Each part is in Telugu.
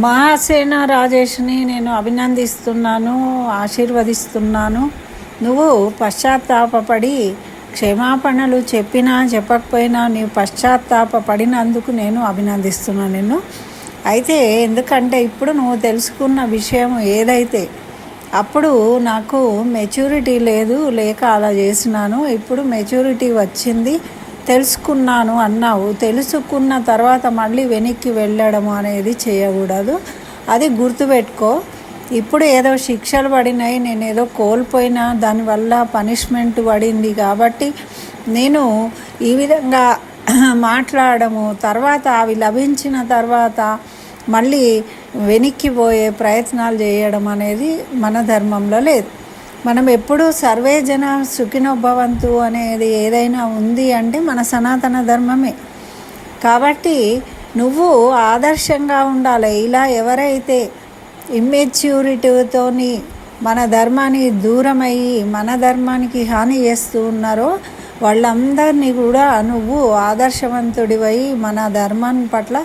మహాసేన రాజేష్ని నేను అభినందిస్తున్నాను ఆశీర్వదిస్తున్నాను. నువ్వు పశ్చాత్తాపడి క్షమాపణలు చెప్పినా చెప్పకపోయినా నీవు పశ్చాత్తాపపడినందుకు నేను అభినందిస్తున్నాను నిన్ను. అయితే ఎందుకంటే ఇప్పుడు నువ్వు తెలుసుకున్న విషయం ఏదైతే అప్పుడు నాకు మెచ్యూరిటీ లేదు లేక అలా చేసినాను. ఇప్పుడు మెచ్యూరిటీ వచ్చింది. తెలుసుకున్నాను అన్నావు. తెలుసుకున్న తర్వాత మళ్ళీ వెనక్కి వెళ్ళడం అనేది చేయకూడదు. అది గుర్తుపెట్టుకో. ఇప్పుడు ఏదో శిక్షలు పడినాయి నేను ఏదో కోల్పోయినా దానివల్ల పనిష్మెంట్ పడింది కాబట్టి నేను ఈ విధంగా మాట్లాడము. తర్వాత అవి లభించిన తర్వాత మళ్ళీ వెనక్కి పోయే ప్రయత్నాలు చేయడం అనేది మన ధర్మంలో లేదు. మనం ఎప్పుడూ సర్వే జన సుఖినోభవంతు అనేది ఏదైనా ఉంది అంటే మన సనాతన ధర్మమే. కాబట్టి నువ్వు ఆదర్శంగా ఉండాలి. ఇలా ఎవరైతే ఇమ్మెచ్యూరిటీతోని మన ధర్మానికి దూరమయ్యి మన ధర్మానికి హాని చేస్తూ ఉన్నారో వాళ్ళందరినీ కూడా నువ్వు ఆదర్శవంతుడివై మన ధర్మం పట్ల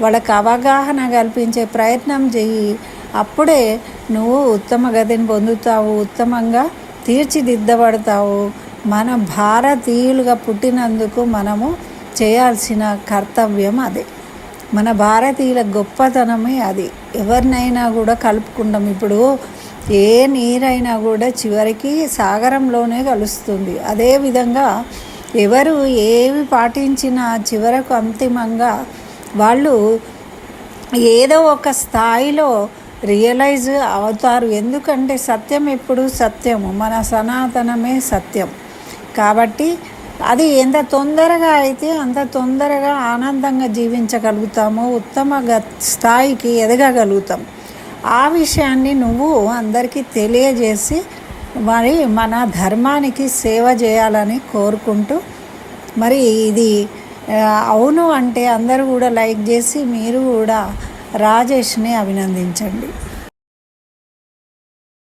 వాళ్ళకి అవగాహన కల్పించే ప్రయత్నం చెయ్యి. అప్పుడే నువ్వు ఉత్తమ గతిని పొందుతావు ఉత్తమంగా తీర్చిదిద్దబడతావు. మన భారతీయులుగా పుట్టినందుకు మనము చేయాల్సిన కర్తవ్యం అదే. మన భారతీయుల గొప్పతనమే అది. ఎవరినైనా కూడా కలుపుకుంటాం. ఇప్పుడు ఏ నీరైనా కూడా చివరికి సాగరంలోనే కలుస్తుంది. అదేవిధంగా ఎవరు ఏవి పాటించినా చివరకు అంతిమంగా వాళ్ళు ఏదో ఒక స్థాయిలో రియలైజ్ అవుతారు. ఎందుకంటే సత్యం ఎప్పుడు సత్యము? మన సనాతనమే సత్యం. కాబట్టి అది ఎంత తొందరగా అయితే అంత తొందరగా ఆనందంగా జీవించగలుగుతామో ఉత్తమ గ స్థాయికి ఎదగగలుగుతాం. ఆ విషయాన్ని నువ్వు అందరికీ తెలియజేసి మరి మన ధర్మానికి సేవ చేయాలని కోరుకుంటూ మరి ఇది అవును అంటే అందరూ కూడా లైక్ చేసి మీరు కూడా రాజేష్ని అభినందించండి.